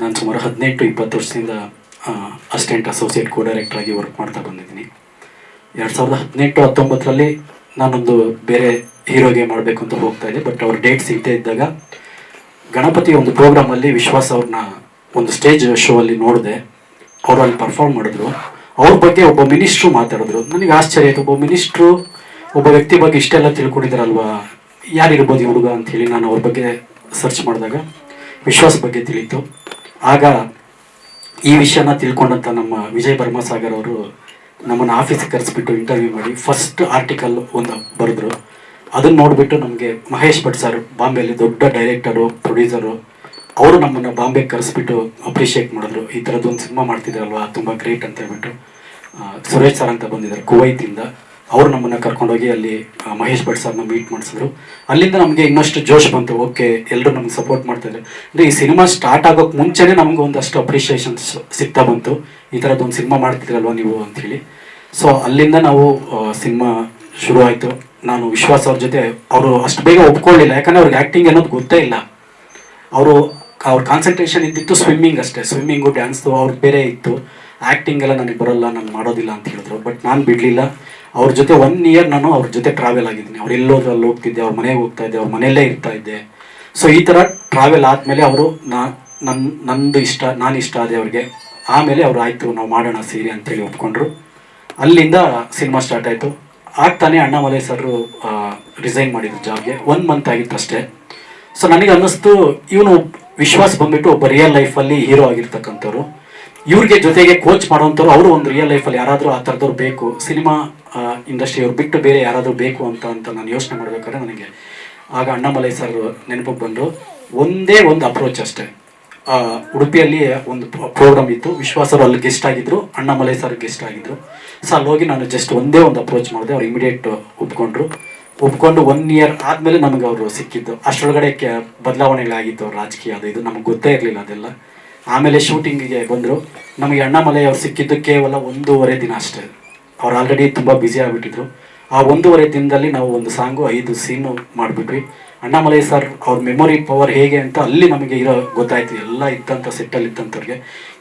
ನಾನು ಸುಮಾರು ಹದಿನೆಂಟು ಇಪ್ಪತ್ತು ವರ್ಷದಿಂದ ಅಸಿಸ್ಟೆಂಟ್ ಅಸೋಸಿಯೇಟ್ ಕೋ ಡೈರೆಕ್ಟರ್ ಆಗಿ ವರ್ಕ್ ಮಾಡ್ತಾ ಬಂದಿದ್ದೀನಿ. ಎರಡು ಸಾವಿರದ ಹದಿನೆಂಟು ಹತ್ತೊಂಬತ್ತರಲ್ಲಿ ನಾನೊಂದು ಬೇರೆ ಹೀರೋಗೆ ಮಾಡಬೇಕು ಅಂತ ಹೋಗ್ತಾ ಇದ್ದೆ. ಬಟ್ ಅವ್ರ ಡೇಟ್ ಸಿಗದೆ ಇದ್ದಾಗ ಗಣಪತಿ ಒಂದು ಪ್ರೋಗ್ರಾಮಲ್ಲಿ ವಿಶ್ವಾಸ್ ಅವ್ರನ್ನ ಒಂದು ಸ್ಟೇಜ್ ಶೋ ಅಲ್ಲಿ ನೋಡಿದೆ. ಅವರು ಅಲ್ಲಿ ಪರ್ಫಾರ್ಮ್ ಮಾಡಿದ್ರು. ಅವ್ರ ಬಗ್ಗೆ ಒಬ್ಬ ಮಿನಿಸ್ಟ್ರು ಮಾತಾಡಿದ್ರು. ನನಗೆ ಆಶ್ಚರ್ಯ ಆಯಿತು. ಒಬ್ಬ ಮಿನಿಸ್ಟ್ರು ಒಬ್ಬ ವ್ಯಕ್ತಿ ಬಗ್ಗೆ ಇಷ್ಟೆಲ್ಲ ತಿಳ್ಕೊಂಡಿದ್ದಾರಲ್ವಾ? ಯಾರಿರ್ಬೋದು ಈ ಹುಡುಗ ಹೇಳಿ ನಾನು ಅವ್ರ ಬಗ್ಗೆ ಸರ್ಚ್ ಮಾಡಿದಾಗ ವಿಶ್ವಾಸ ಬಗ್ಗೆ ತಿಳಿತು ಆಗ ಈ ವಿಷಯನ ತಿಳ್ಕೊಂಡಂತ ನಮ್ಮ ವಿಜಯ್ ಭರ್ಮಸಾಗರ್ ಅವರು ನಮ್ಮನ್ನು ಆಫೀಸಿಗೆ ಕರೆಸ್ಬಿಟ್ಟು ಇಂಟರ್ವ್ಯೂ ಮಾಡಿ ಫಸ್ಟ್ ಆರ್ಟಿಕಲ್ ಒಂದು ಬರೆದ್ರು. ಅದನ್ನ ನೋಡಿಬಿಟ್ಟು ನಮಗೆ ಮಹೇಶ್ ಭಟ್ ಸರ್ ಬಾಂಬೆಯಲ್ಲಿ ದೊಡ್ಡ ಡೈರೆಕ್ಟರು ಪ್ರೊಡ್ಯೂಸರು ಅವರು ನಮ್ಮನ್ನು ಬಾಂಬೆಗೆ ಕರೆಸ್ಬಿಟ್ಟು ಅಪ್ರಿಷಿಯೇಟ್ ಮಾಡಿದ್ರು. ಈ ಥರದ್ದೊಂದು ಸಿನಿಮಾ ಮಾಡ್ತಿದ್ರಲ್ವ? ತುಂಬ ಗ್ರೇಟ್ ಅಂತ ಹೇಳ್ಬಿಟ್ಟು ಸುರೇಶ್ ಸರ್ ಅಂತ ಬಂದಿದ್ದಾರೆ ಕುವೈತಿಂದ ಅವರು ನಮ್ಮನ್ನು ಕರ್ಕೊಂಡೋಗಿ ಅಲ್ಲಿ ಮಹೇಶ್ ಭಟ್ ಸರ್ನ ಮೀಟ್ ಮಾಡಿಸಿದ್ರು. ಅಲ್ಲಿಂದ ನಮಗೆ ಇನ್ನಷ್ಟು ಜೋಶ್ ಬಂತು. ಓಕೆ ಎಲ್ಲರೂ ನಮ್ಗೆ ಸಪೋರ್ಟ್ ಮಾಡ್ತಾಯಿದ್ರು ಅಂದರೆ ಈ ಸಿನಿಮಾ ಸ್ಟಾರ್ಟ್ ಆಗೋಕೆ ಮುಂಚೆನೇ ನಮ್ಗೆ ಒಂದಷ್ಟು ಅಪ್ರಿಷಿಯೇಷನ್ಸ್ ಸಿಗ್ತಾ ಬಂತು. ಈ ಥರದ್ದೊಂದು ಸಿನಿಮಾ ಮಾಡ್ತಿದ್ರಲ್ವ ನೀವು ಅಂಥೇಳಿ ಸೊ ಅಲ್ಲಿಂದ ನಾವು ಸಿನಿಮಾ ಶುರು ಆಯಿತು ನಾನು ವಿಶ್ವಾಸ್ ಅವ್ರ ಜೊತೆ, ಅವರು ಅಷ್ಟು ಬೇಗ ಒಪ್ಕೊಳ್ಳಿಲ್ಲ. ಯಾಕಂದರೆ ಅವ್ರಿಗೆ ಆ್ಯಕ್ಟಿಂಗ್ ಅನ್ನೋದು ಗೊತ್ತೇ ಇಲ್ಲ. ಅವರು, ಅವ್ರ ಕಾನ್ಸಂಟ್ರೇಷನ್ ಇದ್ದಿತ್ತು ಸ್ವಿಮ್ಮಿಂಗ್ ಅಷ್ಟೇ. ಸ್ವಿಮ್ಮಿಂಗು ಡ್ಯಾನ್ಸ್ದು ಅವ್ರಿಗೆ ಬೇರೆ ಇತ್ತು. ಆ್ಯಕ್ಟಿಂಗ್ ಎಲ್ಲ ನನಗೆ ಬರೋಲ್ಲ, ನಾನು ಮಾಡೋದಿಲ್ಲ ಅಂತ ಹೇಳಿದ್ರು. ಬಟ್ ನಾನು ಬಿಡಲಿಲ್ಲ. ಅವ್ರ ಜೊತೆ ಒನ್ ಇಯರ್ ನಾನು ಅವ್ರ ಜೊತೆ ಟ್ರಾವೆಲ್ ಆಗಿದ್ದೀನಿ. ಅವ್ರು ಎಲ್ಲೋದ್ರು ಅಲ್ಲಿ ಹೋಗ್ತಿದ್ದೆ, ಅವ್ರ ಮನೆಗೆ ಹೋಗ್ತಾ ಇದ್ದೆ, ಅವ್ರ ಮನೆಯಲ್ಲೇ ಇರ್ತಾ ಇದ್ದೆ. ಸೊ ಈ ಥರ ಟ್ರಾವೆಲ್ ಆದಮೇಲೆ ಅವರು ನಾ ನನ್ನ ನಂದು ಇಷ್ಟ, ನಾನು ಇಷ್ಟ ಆದೆ ಅವ್ರಿಗೆ. ಆಮೇಲೆ ಅವ್ರು ಆಯಿತು, ನಾವು ಮಾಡೋಣ ಸೀರೆ ಅಂತೇಳಿ ಒಪ್ಕೊಂಡ್ರು. ಅಲ್ಲಿಂದ ಸಿನಿಮಾ ಸ್ಟಾರ್ಟ್ ಆಯಿತು. ಆಗ್ತಾನೆ ಅಣ್ಣಾಮಲೈ ಸರ್ ರಿಸೈನ್ ಮಾಡಿದ್ರು ಜಾಬ್ಗೆ. ಒನ್ ಮಂತ್ ಆಗಿತ್ತು ಅಷ್ಟೇ. ಸೊ ನನಗೆ ಅನ್ನಿಸ್ತು, ಇವನು ವಿಶ್ವಾಸ್ ಬಂದ್ಬಿಟ್ಟು ಒಬ್ಬ ರಿಯಲ್ ಲೈಫಲ್ಲಿ ಹೀರೋ ಆಗಿರ್ತಕ್ಕಂಥವ್ರು. ಇವ್ರಿಗೆ ಜೊತೆಗೆ ಕೋಚ್ ಮಾಡೋಂಥವ್ರು ಅವರು ಒಂದು ರಿಯಲ್ ಲೈಫಲ್ಲಿ ಯಾರಾದರೂ ಆ ಥರದವ್ರು ಬೇಕು. ಸಿನಿಮಾ ಇಂಡಸ್ಟ್ರಿ ಅವ್ರು ಬಿಟ್ಟು ಬೇರೆ ಯಾರಾದರೂ ಬೇಕು ಅಂತ ಅಂತ ನಾನು ಯೋಚನೆ ಮಾಡಬೇಕಾದ್ರೆ ನನಗೆ ಆಗ ಅಣ್ಣಾಮಲೈ ಸರ್ ನೆನಪಿಗೆ ಬಂದು ಒಂದೇ ಒಂದು ಅಪ್ರೋಚ್ ಅಷ್ಟೇ. ಉಡುಪಿಯಲ್ಲಿ ಒಂದು ಪ್ರೋಗ್ರಾಮ್ ಇತ್ತು. ವಿಶ್ವಾಸರು ಅಲ್ಲಿ ಗೆಸ್ಟ್ ಆಗಿದ್ರು. ಅಣ್ಣಾಮಲೈ ಸರ್ ಗೆಸ್ಟ್ ಆಗಿದ್ರು. ಸೊ ಅಲ್ಲಿ ಹೋಗಿ ನಾನು ಜಸ್ಟ್ ಒಂದೇ ಒಂದು ಅಪ್ರೋಚ್ ಮಾಡಿದೆ. ಅವ್ರು ಇಮಿಡಿಯೇಟ್ ಒಪ್ಕೊಂಡ್ರು. ಒಪ್ಕೊಂಡು ಒನ್ ಇಯರ್ ಆದಮೇಲೆ ನಮಗೆ ಅವರು ಸಿಕ್ಕಿದ್ದು. ಅಷ್ಟರೊಳಗಡೆ ಕೆ, ಬದಲಾವಣೆಗಳಾಗಿತ್ತು ಅವ್ರ ರಾಜಕೀಯ. ಅದು ಇದು ನಮಗೆ ಗೊತ್ತೇ ಇರಲಿಲ್ಲ ಅದೆಲ್ಲ. ಆಮೇಲೆ ಶೂಟಿಂಗಿಗೆ ಬಂದರು. ನಮಗೆ ಅಣ್ಣಾಮಲೈ ಅವ್ರು ಸಿಕ್ಕಿದ್ದು ಕೇವಲ ಒಂದೂವರೆ ದಿನ ಅಷ್ಟೇ. ಅವ್ರು ಆಲ್ರೆಡಿ ತುಂಬ ಬ್ಯುಸಿ ಆಗಿಬಿಟ್ಟಿದ್ರು. ಆ ಒಂದೂವರೆ ದಿನದಲ್ಲಿ ನಾವು ಒಂದು ಸಾಂಗು, ಐದು ಸೀನು ಮಾಡಿಬಿಟ್ವಿ. ಅಣ್ಣಾಮಲೈ ಸರ್ ಅವ್ರ ಮೆಮೊರಿ ಪವರ್ ಹೇಗೆ ಅಂತ ಅಲ್ಲಿ ನಮಗೆ ಇರೋ ಗೊತ್ತಾಯ್ತು. ಎಲ್ಲ ಇದ್ದಂಥ ಸೆಟ್ಟಲ್ಲಿ ಇದ್ದಂಥವ್ರಿಗೆ.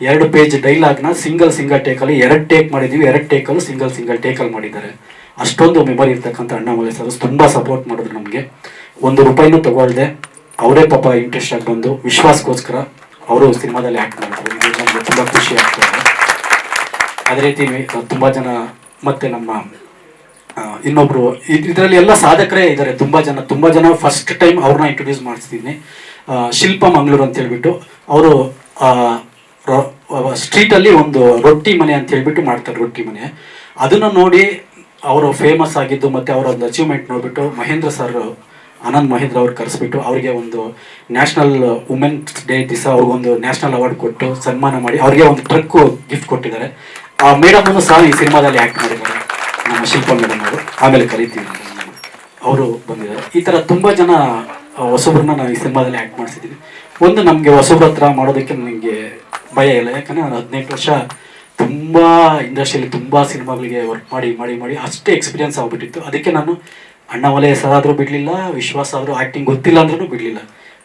ಎರಡು ಪೇಜ್ ಡೈಲಾಗ್ನ ಸಿಂಗಲ್ ಸಿಂಗಲ್ ಟೇಕಲ್ಲಿ ಎರಡು ಟೇಕ್ ಮಾಡಿದ್ವಿ, ಎರಡು ಟೇಕಲ್ಲೂ ಸಿಂಗಲ್ ಸಿಂಗಲ್ ಟೇಕಲ್ಲಿ ಮಾಡಿದ್ದಾರೆ. ಅಷ್ಟೊಂದು ಮೆಮೊರಿ ಇರ್ತಕ್ಕಂಥ ಅಣ್ಣಾಮಲೈ ಸರ್ ತುಂಬ ಸಪೋರ್ಟ್ ಮಾಡಿದ್ರು ನಮಗೆ. ಒಂದು ರೂಪಾಯಿನೂ ತಗೊಳ್ದೆ. ಅವರೇ ಪಾಪ ಇಂಟ್ರೆಸ್ಟ್ ಆಗಿ ಬಂದು ವಿಶ್ವಾಸಕ್ಕೋಸ್ಕರ ಅವರು ಸಿನಿಮಾದಲ್ಲಿ ಆ್ಯಕ್ಟ್ ನಮಗೆ ತುಂಬ ಖುಷಿ ಆಗ್ತದೆ ಅದೇ ರೀತಿ ತುಂಬ ಜನ ಮತ್ತೆ ನಮ್ಮ ಇನ್ನೊಬ್ರು ಇದರಲ್ಲಿ ಎಲ್ಲ ಸಾಧಕರೇ ಇದ್ದಾರೆ ತುಂಬಾ ಜನ ತುಂಬಾ ಜನ ಫಸ್ಟ್ ಟೈಮ್ ಅವ್ರನ್ನ ಇಂಟ್ರೊಡ್ಯೂಸ್ ಮಾಡಿಸ್ತೀನಿ ಶಿಲ್ಪ ಮಂಗಳೂರು ಅಂತ ಹೇಳ್ಬಿಟ್ಟು ಅವರು ಸ್ಟ್ರೀಟಲ್ಲಿ ಒಂದು ರೊಟ್ಟಿ ಮನೆ ಅಂತ ಹೇಳ್ಬಿಟ್ಟು ಮಾಡ್ತಾರೆ, ರೊಟ್ಟಿ ಮನೆ. ಅದನ್ನ ನೋಡಿ ಅವರು ಫೇಮಸ್ ಆಗಿದ್ದು ಮತ್ತೆ ಅವರ ಒಂದು ಅಚೀವ್ಮೆಂಟ್ ನೋಡಿಬಿಟ್ಟು ಮಹೇಂದ್ರ ಸರ್ ಆನಂದ್ ಮಹೇಂದ್ರ ಅವ್ರು ಕರೆಸ್ಬಿಟ್ಟು ಅವರಿಗೆ ಒಂದು ನ್ಯಾಷನಲ್ ವುಮೆನ್ಸ್ ಡೇ ದಿವಸ ಅವ್ರಿಗೊಂದು ನ್ಯಾಷನಲ್ ಅವಾರ್ಡ್ ಕೊಟ್ಟು ಸನ್ಮಾನ ಮಾಡಿ ಅವ್ರಿಗೆ ಒಂದು ಟ್ರಕ್ ಗಿಫ್ಟ್ ಕೊಟ್ಟಿದ್ದಾರೆ. ಆ ಮೇಡಮನ್ನು ಸಹ ಈ ಸಿನಿಮಾದಲ್ಲಿ ಆ್ಯಕ್ಟ್ ಮಾಡಿದ್ದಾರೆ. ನಮ್ಮ ಶಿಲ್ಪ ಮೇಡಮ್ ಅವರು ಆಮೇಲೆ ಕರಿತೀವಿ ಅವರು ಬಂದಿದ್ದಾರೆ. ಈ ಥರ ತುಂಬ ಜನ ಹೊಸಬ್ರನ್ನ ನಾವು ಈ ಸಿನಿಮಾದಲ್ಲಿ ಆ್ಯಕ್ಟ್ ಮಾಡಿಸಿದ್ದೀವಿ ಒಂದು ನಮಗೆ ಹೊಸಬ್ರ ಹತ್ರ ಮಾಡೋದಕ್ಕೆ ನನಗೆ ಭಯ ಇಲ್ಲ. ಯಾಕಂದರೆ ನಾನು ಹದಿನೆಂಟು ವರ್ಷ ತುಂಬ ಇಂಡಸ್ಟ್ರಿಯಲ್ಲಿ ತುಂಬ ಸಿನಿಮಾಗಳಿಗೆ ವರ್ಕ್ ಮಾಡಿ ಮಾಡಿ ಮಾಡಿ ಅಷ್ಟೇ ಎಕ್ಸ್ಪೀರಿಯನ್ಸ್ ಆಗಿಬಿಟ್ಟಿತ್ತು. ಅದಕ್ಕೆ ನಾನು ಅಣ್ಣ ವಲಯ ಹೆಸರಾದರೂ ಬಿಡಲಿಲ್ಲ ವಿಶ್ವಾಸ ಆದರೂ ಆ್ಯಕ್ಟಿಂಗ್ ಗೊತ್ತಿಲ್ಲ ಅಂದ್ರೂ ಬಿಡಲಿಲ್ಲ.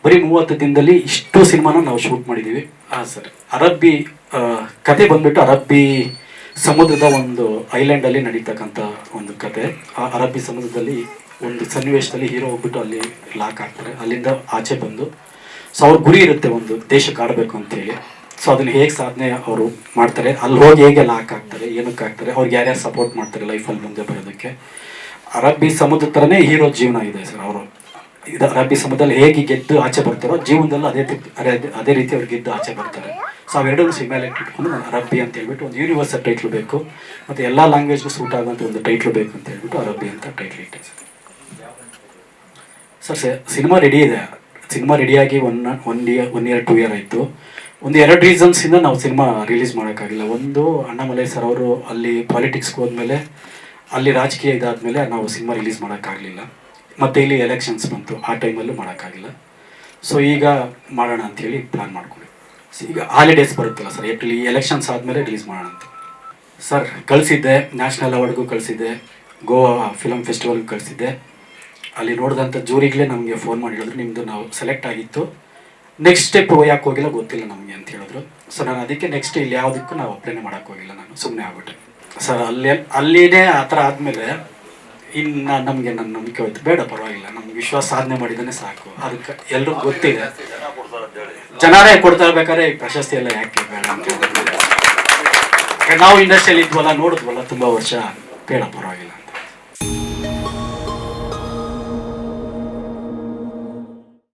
ಬರೀ ಮೂವತ್ತು ದಿನದಲ್ಲಿ ಇಷ್ಟು ಸಿನಿಮಾನ ನಾವು ಶೂಟ್ ಮಾಡಿದ್ದೀವಿ ಹಾಂ ಸರ್. ಅರಬ್ಬಿ ಕತೆ ಬಂದ್ಬಿಟ್ಟು ಅರಬ್ಬಿ ಸಮುದ್ರದ ಒಂದು ಐಲ್ಯಾಂಡ್ ಅಲ್ಲಿ ನಡೀತಕ್ಕಂಥ ಒಂದು ಕತೆ. ಆ ಅರಬ್ಬಿ ಸಮುದ್ರದಲ್ಲಿ ಒಂದು ಸನ್ನಿವೇಶದಲ್ಲಿ ಹೀರೋ ಹೋಗ್ಬಿಟ್ಟು ಅಲ್ಲಿ ಲಾಕ್ ಆಗ್ತಾರೆ ಅಲ್ಲಿಂದ ಆಚೆ ಬಂದು ಸೊ ಅವ್ರ ಗುರಿ ಇರುತ್ತೆ ಒಂದು ದೇಶಕ್ಕೆ ಆಡಬೇಕು ಅಂತೇಳಿ ಸೊ ಅದನ್ನ ಹೇಗೆ ಸಾಧನೆ ಅವರು ಮಾಡ್ತಾರೆ ಅಲ್ಲಿ ಹೋಗಿ ಹೇಗೆ ಲಾಕ್ ಆಗ್ತಾರೆ ಏನಕ್ಕೆ ಆಗ್ತಾರೆ ಅವ್ರಿಗೆ ಯಾರ್ಯಾರು ಸಪೋರ್ಟ್ ಮಾಡ್ತಾರೆ ಲೈಫಲ್ಲಿ ಮುಂದೆ ಬರೋದಕ್ಕೆ. ಅರಬ್ಬಿ ಸಮುದ್ರ ಥರನೇ ಹೀರೋ ಜೀವನ ಇದೆ ಸರ್ ಅವರು ಇದು ಅರಬ್ಬಿ ಸಮುದ್ರದಲ್ಲಿ ಹೇಗೆ ಗೆದ್ದು ಆಚೆ ಬರ್ತಾರೋ ಜೀವನದಲ್ಲೂ ಅದೇ ಅದೇ- ಅದೇ ರೀತಿ ಅವ್ರು ಗೆದ್ದು ಆಚೆ ಬರ್ತಾರೆ. ಸೊ ಅವೆರಡೂ ಸಿನಿಮಾಲಿ ಇಟ್ಕೊಂಡು ನಾನು ಅರಬ್ಬಿ ಅಂತ ಹೇಳ್ಬಿಟ್ಟು ಒಂದು ಯೂನಿವರ್ಸಲ್ ಟೈಟ್ಲ್ ಬೇಕು. ಮತ್ತು ಎಲ್ಲ ಲ್ಯಾಂಗ್ವೇಜ್ಗೂ ಸೂಟ್ ಆಗುವಂಥ ಒಂದು ಟೈಟ್ಲ್ ಬೇಕು ಅಂತ ಹೇಳ್ಬಿಟ್ಟು ಅರಬ್ಬಿ ಅಂತ ಟೈಟ್ಲ್ ಇಟ್ಟೆ ಸರ್ ಸರ್ ಸಿನಿಮಾ ರೆಡಿ ಇದೆ. ಸಿನಿಮಾ ರೆಡಿಯಾಗಿ one one year one year two year ಆಯಿತು. ಒಂದು ಎರಡು ರೀಸನ್ಸಿಂದ ನಾವು ಸಿನಿಮಾ ರಿಲೀಸ್ ಮಾಡೋಕ್ಕಾಗಿಲ್ಲ. ಒಂದು, ಅಣ್ಣಾಮಲೈ ಸರ್ ಅವರು ಅಲ್ಲಿ ಪಾಲಿಟಿಕ್ಸ್ಗೆ ಹೋದ್ಮೇಲೆ, ಅಲ್ಲಿ ರಾಜಕೀಯ ಇದಾದಮೇಲೆ ನಾವು ಸಿನಿಮಾ ರಿಲೀಸ್ ಮಾಡೋಕ್ಕಾಗಲಿಲ್ಲ. ಮತ್ತು ಇಲ್ಲಿ ಎಲೆಕ್ಷನ್ಸ್ ಬಂತು. ಆ ಟೈಮಲ್ಲೂ ಮಾಡೋಕ್ಕಾಗಿಲ್ಲ. ಸೊ ಈಗ ಮಾಡೋಣ ಅಂಥೇಳಿ ಪ್ಲ್ಯಾನ್ ಸೊ ಈಗ ಹಾಲಿಡೇಸ್ ಬರುತ್ತಲ್ಲ ಸರ್ ಏಪ್ರಿಲ್ ಈ ಎಲೆಕ್ಷನ್ಸ್ ಆದಮೇಲೆ ರಿಲೀಸ್ ಮಾಡೋಣ ಅಂತ. ಸರ್ ಕಳಿಸಿದ್ದೆ ನ್ಯಾಷನಲ್ ಅವಾರ್ಡ್ಗೂ ಕಳಿಸಿದ್ದೆ ಗೋವಾ ಫಿಲಮ್ ಫೆಸ್ಟಿವಲ್ಗೆ ಕಳಿಸಿದ್ದೆ. ಅಲ್ಲಿ ನೋಡಿದಂಥ ಜೂರಿಗಳೇ ನಮಗೆ ಫೋನ್ ಮಾಡಿ ಹೇಳಿದ್ರು ನಿಮ್ಮದು ನಾವು ಸೆಲೆಕ್ಟ್ ಆಗಿತ್ತು. ನೆಕ್ಸ್ಟ್ ಸ್ಟೆಪ್ ಯಾಕೆ ಹೋಗಿಲ್ಲ, ಗೊತ್ತಿಲ್ಲ ನಮಗೆ ಅಂತ ಹೇಳಿದ್ರು. ಸೊ ನಾನು ಅದಕ್ಕೆ ನೆಕ್ಸ್ಟ್ ಇಲ್ಲಿ ಯಾವುದಕ್ಕೂ ನಾವು ಅಪ್ಲೈನೇ ಮಾಡೋಕ್ಕೋಗಿಲ್ಲ ನಾನು ಸುಮ್ಮನೆ ಆಗ್ಬಿಟ್ಟೆ. ಸರ್ ಅಲ್ಲಿ, ಅಲ್ಲಿನೇ ಆ ಥರ ಆದಮೇಲೆ ಇನ್ನು ನಮಗೆ ನನ್ನ ನಂಬಿಕೆ ಹೋಯ್ತು ಬೇಡ, ಪರವಾಗಿಲ್ಲ. ನಮ್ಗೆ ವಿಶ್ವಾಸ ಸಾಧನೆ ಮಾಡಿದ್ದಾನೆ ಸಾಕು. ಅದಕ್ಕೆ ಎಲ್ರಿಗೂ ಗೊತ್ತಿದೆ. ಜನರೇ ಕೊಡ್ತಾ ಇರ್ಬೇಕಾದ್ರೆ ಈ ಪ್ರಶಸ್ತಿ ಎಲ್ಲ ಯಾಕೆ ಬೇಡ ಅಂತ ಹೇಳಿದ್ರು ನಾವು ಇಂಡಸ್ಟ್ರಿಯಲ್ಲಿ ಇದ್ವಲ್ಲ, ನೋಡಿದ್ವಲ್ಲ ತುಂಬ ವರ್ಷ. ಬೇಡ, ಪರವಾಗಿಲ್ಲ.